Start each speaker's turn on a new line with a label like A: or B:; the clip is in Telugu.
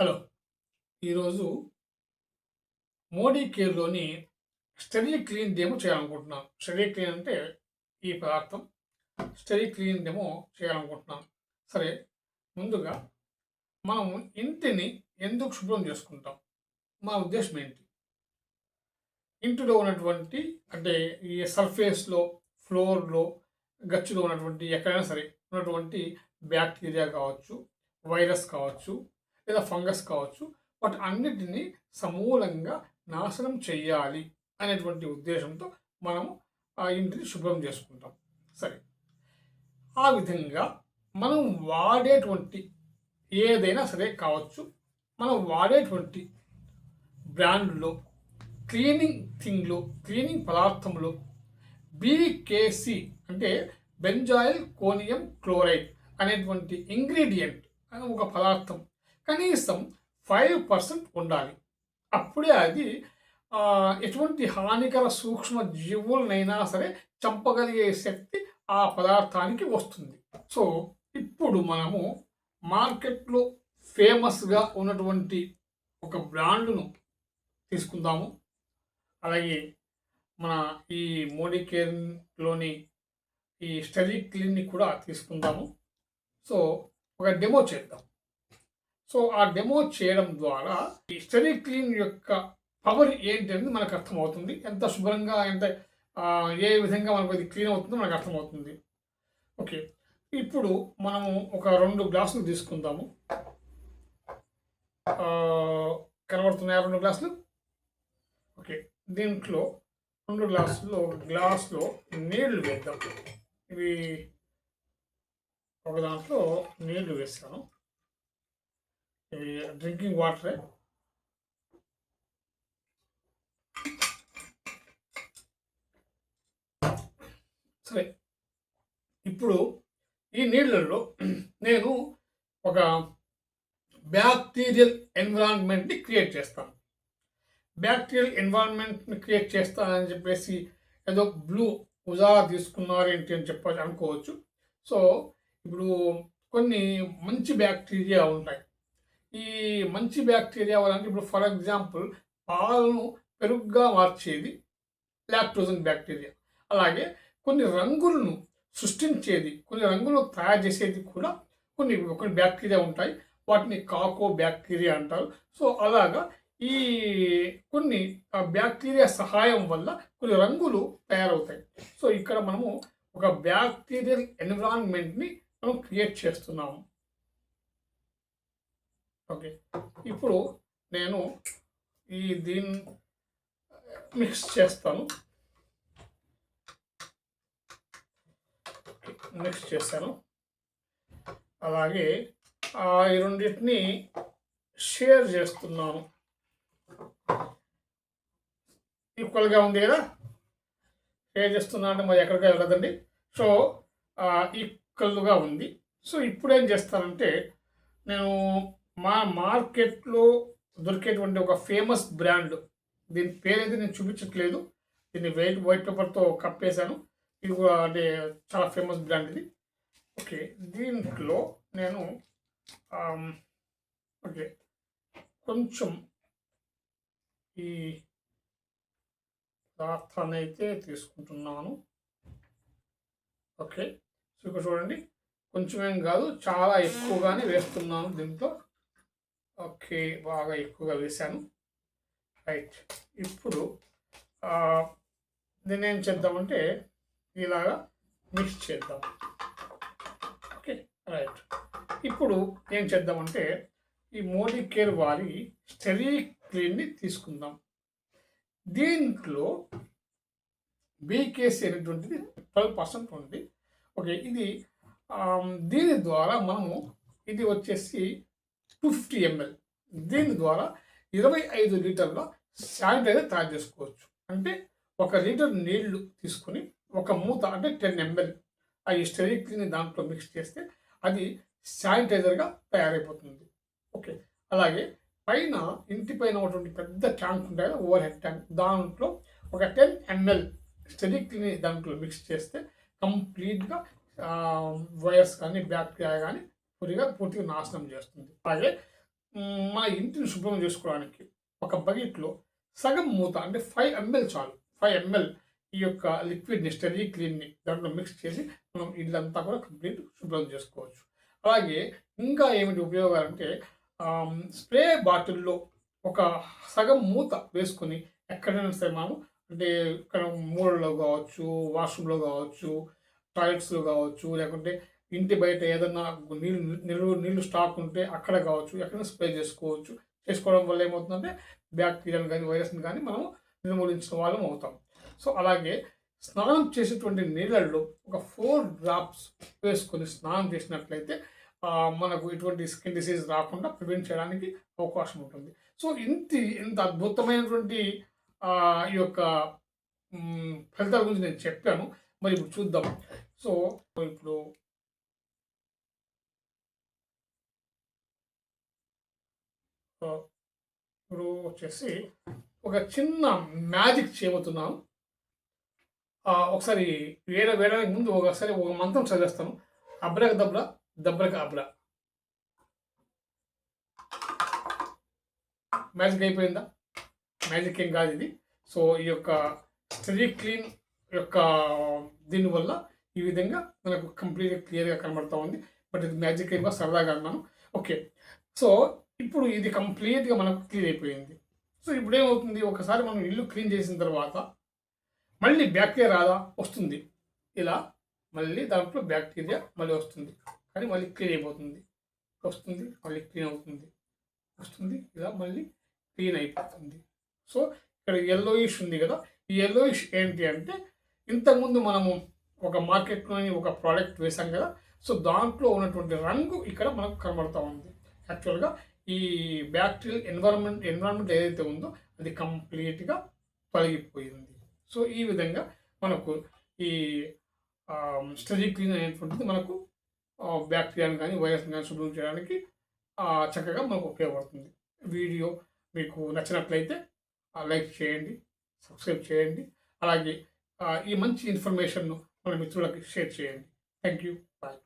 A: హలో. ఈరోజు మోడీ కేర్లోని స్టడీ క్లీన్ డెమో చేయాలనుకుంటున్నాం. స్టడీ క్లీన్ అంటే ఈ పదార్థం. స్టడీ క్లీన్ డెమో చేయాలనుకుంటున్నాం. సరే ముందుగా మనం ఇంటిని ఎందుకు శుభ్రం చేసుకుంటాం? మా ఉద్దేశం ఏంటి? ఇంటిలో ఉన్నటువంటి అంటే ఈ సర్ఫేస్లో ఫ్లోర్లో గచ్చులో ఉన్నటువంటి ఎక్కడైనా సరే ఉన్నటువంటి బ్యాక్టీరియా కావచ్చు వైరస్ కావచ్చు లేదా ఫంగస్ కావచ్చు వాటి అన్నిటినీ సమూలంగా నాశనం చేయాలి అనేటువంటి ఉద్దేశంతో మనం ఆ ఇంటిని శుభ్రం చేసుకుంటాం. సరే. ఆ విధంగా మనం వాడేటువంటి ఏదైనా సరే కావచ్చు మనం వాడేటువంటి బ్రాండ్లో క్లీనింగ్ థింగ్లో క్లీనింగ్ పదార్థంలో బీకేసి అంటే బెంజాయిల్ కోనియం క్లోరైడ్ అనేటువంటి ఇంగ్రీడియంట్ అని ఒక పదార్థం కనీసం ఫైవ్ పర్సెంట్ ఉండాలి. అప్పుడే అది ఎటువంటి హానికర సూక్ష్మ జీవులనైనా సరే చంపగలిగే శక్తి ఆ పదార్థానికి వస్తుంది. సో ఇప్పుడు మనము మార్కెట్లో ఫేమస్గా ఉన్నటువంటి ఒక బ్రాండ్ను తీసుకుందాము. అలాగే మన ఈ మోడీ కేర్లోని ఈ స్టడీ క్లీన్ని కూడా తీసుకుందాము. సో ఒక డెమో చేద్దాం. సో ఆ డెమో చేయడం ద్వారా ఈ స్టడీ క్లీన్ యొక్క పవర్ ఏంటి అనేది మనకు అర్థమవుతుంది. ఎంత శుభ్రంగా ఎంత ఏ విధంగా మనకు అది క్లీన్ అవుతుందో మనకు అర్థమవుతుంది. ఓకే. ఇప్పుడు మనము ఒక రెండు గ్లాసులు తీసుకుందాము. కనబడుతున్నాయా రెండు గ్లాసులు? ఓకే. దీంట్లో రెండు గ్లాసుల్లో గ్లాసులో నీళ్ళు వేద్దాం. ఇవి ఒక దాంట్లో నీళ్ళు వేస్తాను డ్రింకింగ్ వాటరే. సరే ఇప్పుడు ఈ నీళ్ళల్లో నేను ఒక బ్యాక్టీరియల్ ఎన్విరాన్మెంట్ని క్రియేట్ చేస్తాను. బ్యాక్టీరియల్ ఎన్విరాన్మెంట్ని క్రియేట్ చేస్తానని చెప్పేసి ఏదో బ్లూ ఉజా తీసుకున్నారు ఏంటి అని చెప్పచ్చు అనుకోవచ్చు. సో ఇప్పుడు కొన్ని మంచి బ్యాక్టీరియా ఉంటాయి. ఈ మంచి బ్యాక్టీరియా వల్ల ఇప్పుడు ఫర్ ఎగ్జాంపుల్ పాలను పెరుగుగా మార్చేది లాక్టోజన్ బ్యాక్టీరియా. అలాగే కొన్ని రంగులను సృష్టించేది కొన్ని రంగులను తయారు చేసేది కూడా కొన్ని కొన్ని బ్యాక్టీరియా ఉంటాయి. వాటిని కాకో బ్యాక్టీరియా అంటారు. సో అలాగా ఈ కొన్ని ఆ బ్యాక్టీరియా సహాయం వల్ల కొన్ని రంగులు తయారవుతాయి. సో ఇక్కడ మనము ఒక బ్యాక్టీరియల్ ఎన్విరాన్మెంట్ని మనం క్రియేట్ చేస్తున్నాము. ఓకే. ఇప్పుడు నేను ఈ దీన్ని మిక్స్ చేస్తాను. మిక్స్ చేస్తాను అలాగే ఆ ఈ రెండింటిని షేర్ చేస్తున్నాను. ఈక్వల్గా ఉంది కదా? షేర్ చేస్తున్నా అంటే మరి ఎక్కడికి వెళ్ళదండి. సో ఈక్వల్గా ఉంది. సో ఇప్పుడు ఏం చేస్తానంటే నేను మా మార్కెట్లో దొరికేటువంటి ఒక ఫేమస్ బ్రాండ్. దీని పేరైతే నేను చూపించట్లేదు. దీన్ని వైట్ వైట్ పేపర్తో కప్పేశాను. ఇది కూడా అంటే చాలా ఫేమస్ బ్రాండ్ ఇది. ఓకే దీంట్లో నేను ఓకే కొంచెం ఈ పదార్థాన్ని అయితే తీసుకుంటున్నాను. ఓకే సో ఇక్కడ చూడండి. కొంచెం ఏం కాదు చాలా ఎక్కువగానే వేస్తున్నాను దీంట్లో. ఓకే బాగా ఎక్కువగా వేశాను. రైట్. ఇప్పుడు దీన్ని ఏం చేద్దామంటే ఇలాగా మిక్స్ చేద్దాం. Okay right. ఇప్పుడు ఏం చేద్దామంటే ఈ మోడీ కేర్ వారి స్టెరీ క్లీన్ని తీసుకుందాం. దీంట్లో బీకేసీ అనేటువంటిది ట్వెల్వ్ పర్సెంట్ ఉంది. ఓకే ఇది దీని ద్వారా మనము ఇది వచ్చేసి టూ ఫిఫ్టీ ఎంఎల్ దీని ద్వారా ఇరవై ఐదు లీటర్ల శానిటైజర్ తయారు చేసుకోవచ్చు. అంటే ఒక లీటర్ నీళ్ళు తీసుకొని ఒక మూత అంటే టెన్ ఎంఎల్ ఆ స్టెరీ క్లీన్ దాంట్లో మిక్స్ చేస్తే అది శానిటైజర్గా తయారైపోతుంది. ఓకే. అలాగే పైన ఇంటి పైన ఉన్నటువంటి పెద్ద ట్యాంక్ ఉంటాయి కదా ఓవర్ హెడ్ ట్యాంక్. దాంట్లో ఒక టెన్ ఎంఎల్ స్టెరీ క్లీన్ దాంట్లో మిక్స్ చేస్తే కంప్లీట్గా వైరస్ కానీ బ్యాక్టీరియా కానీ పూర్తిగా పూర్తిగా నాశనం చేస్తుంది. అలాగే మన ఇంటిని శుభ్రం చేసుకోవడానికి ఒక బకెట్లో సగం మూత అంటే ఫైవ్ ఎంఎల్ చాలు. ఫైవ్ ఎంఎల్ ఈ యొక్క లిక్విడ్ని స్టెరీ క్లీన్ని దాంట్లో మిక్స్ చేసి మనం ఇల్లంతా కూడా కంప్లీట్ శుభ్రం చేసుకోవచ్చు. అలాగే ఇంకా ఏమిటి ఉపయోగాలు అంటే స్ప్రే బాటిల్లో ఒక సగం మూత వేసుకొని ఎక్కడైనా సరే మనం అంటే ఇక్కడ మూలలో కావచ్చు వాష్రూమ్లో కావచ్చు టాయిలెట్స్లో కావచ్చు లేకుంటే ఇంటి బయట ఏదన్నా నీళ్ళు నిల్వ నీళ్ళు స్టాక్ ఉంటే అక్కడ కావచ్చు ఎక్కడైనా స్ప్రే చేసుకోవచ్చు. చేసుకోవడం వల్ల ఏమవుతుందంటే బ్యాక్టీరియాని కానీ వైరస్ని కానీ మనం నిర్మూలించిన వాళ్ళం అవుతాం. సో అలాగే స్నానం చేసేటువంటి నీళ్ళల్లో ఒక ఫోర్ డ్రాప్స్ వేసుకొని స్నానం చేసినట్లయితే మనకు ఇటువంటి స్కిన్ డిసీజ్ రాకుండా ప్రివెంట్ చేయడానికి అవకాశం ఉంటుంది. సో ఇంత ఇంత అద్భుతమైనటువంటి ఈ యొక్క ఫలితాల గురించి నేను చెప్పాను. మరి ఇప్పుడు చూద్దాం. సో ఇప్పుడు ఇప్పుడు వచ్చేసి ఒక చిన్న మ్యాజిక్ చేయబోతున్నాను ఒకసారి వేరే వేయడానికి ముందు ఒకసారి ఒక మంత్రం చదివేస్తాను. అబ్రక దబ్ర దబ్రక అబ్ర. మ్యాజిక్ అయిపోయిందా? మ్యాజిక్ ఏం కాదు ఇది. సో ఈ యొక్క స్టడీ క్లీన్ యొక్క దీనివల్ల ఈ విధంగా మనకు కంప్లీట్గా క్లియర్గా కనబడతా ఉంది. బట్ ఇది మ్యాజిక్ ఏమో సరదాగా అన్నాను. ఓకే. సో ఇప్పుడు ఇది కంప్లీట్గా మనకు క్లీన్ అయిపోయింది. సో ఇప్పుడు ఏమవుతుంది? ఒకసారి మనం ఇల్లు క్లీన్ చేసిన తర్వాత మళ్ళీ బ్యాక్టీరియా రాదా? వస్తుంది. ఇలా మళ్ళీ దాంట్లో బ్యాక్టీరియా మళ్ళీ వస్తుంది. కానీ మళ్ళీ క్లీన్ అయిపోతుంది. వస్తుంది మళ్ళీ క్లీన్ అవుతుంది. వస్తుంది ఇలా మళ్ళీ క్లీన్ అయిపోతుంది. సో ఇక్కడ ఎల్లోయిష్ ఉంది కదా? ఈ ఎల్లోయిష్ ఏంటి అంటే ఇంతకుముందు మనము ఒక మార్కెట్లోని ఒక ప్రోడక్ట్ వేసాం కదా? సో దాంట్లో ఉన్నటువంటి రంగు ఇక్కడ మనకు కనబడతా ఉంది. యాక్చువల్గా ఈ బ్యాక్టీరియల్ ఎన్వైరన్మెంట్ ఎన్వైరన్మెంట్ ఏదైతే ఉందో అది కంప్లీట్గా తొలగిపోయింది సో ఈ విధంగా మనకు ఈ స్టడీ క్లీన్ అనేటువంటిది మనకు బ్యాక్టీరియాని కానీ వైరస్ని కానీ శుభ్రం చేయడానికి చక్కగా మనకు ఉపయోగపడుతుంది. వీడియో మీకు నచ్చినట్లయితే లైక్ చేయండి సబ్స్క్రైబ్ చేయండి అలాగే ఈ మంచి ఇన్ఫర్మేషన్ను మన మిత్రులకి షేర్ చేయండి. Thank you bye